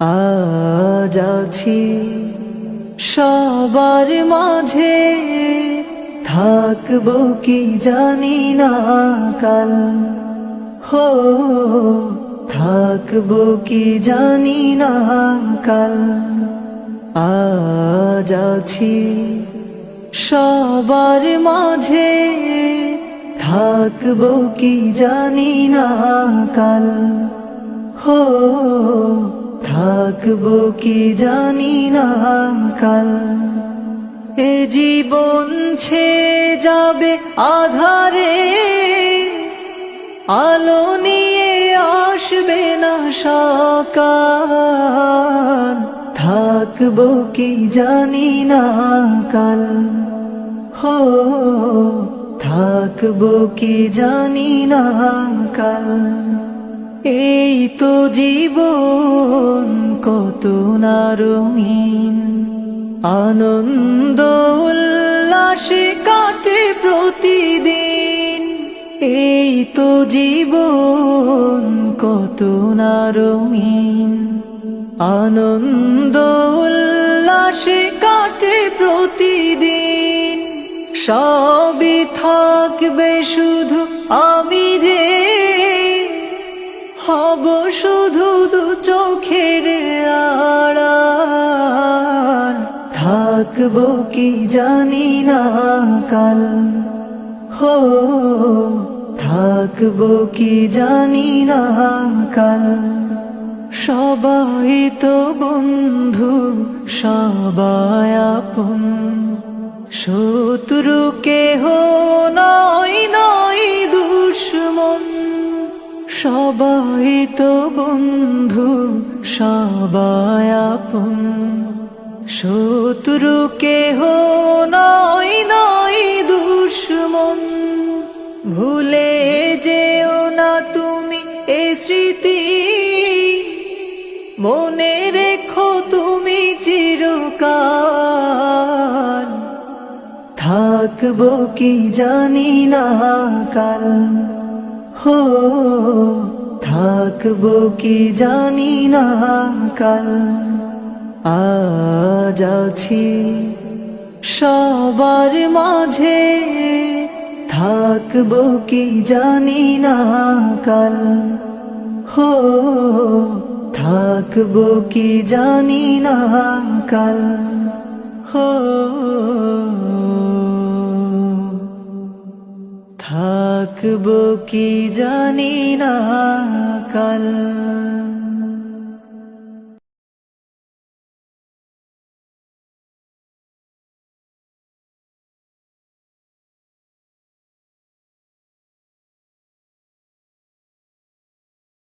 আজ আছি সবার মাঝে। থাকব কি জানি না কাল। হো, থাকব কি জানি না কাল। আজ আছি সবার মাঝে। থাকব কি জানি না কাল। হো থাকব কি জানি না কাল। এ জীবন ছে যাবে আধারে, আলো নিয়ে আসবে না সকাল। থাকব কি জানি না কাল। হো, থাকব কি জানি না কাল। এই তো জীবন কত না রঙিন আনন্দ উল্লাসে কাটে প্রতিদিন। এই তো জীবন কত না রঙিন আনন্দ উল্লাসে কাটে প্রতিদিন। সবই থাকবে শুধু আমি যে হব শুধু দু চোখের আড়াল। থাকব কি জানি না কাল। হো, থাকব কি জানি না কাল। সবাই তো বন্ধু, সবাই আপন। শত্রু কেহ সবাই তো বন্ধু, সবাই আপন। শত্রু কেহ নয় নয় দুশ্মন। ভুলে যেও না তুমি এ স্মৃতি। মনে রেখো তুমি চিরকাল। থাকব কি জানি না কাল। হো থাকব কি জানি না কাল। আজ আছি সবার মাঝে। থাকব কি জানি না কাল। হো, থাকব কি জানি না কাল। হো থাকব কি জানি না কাল।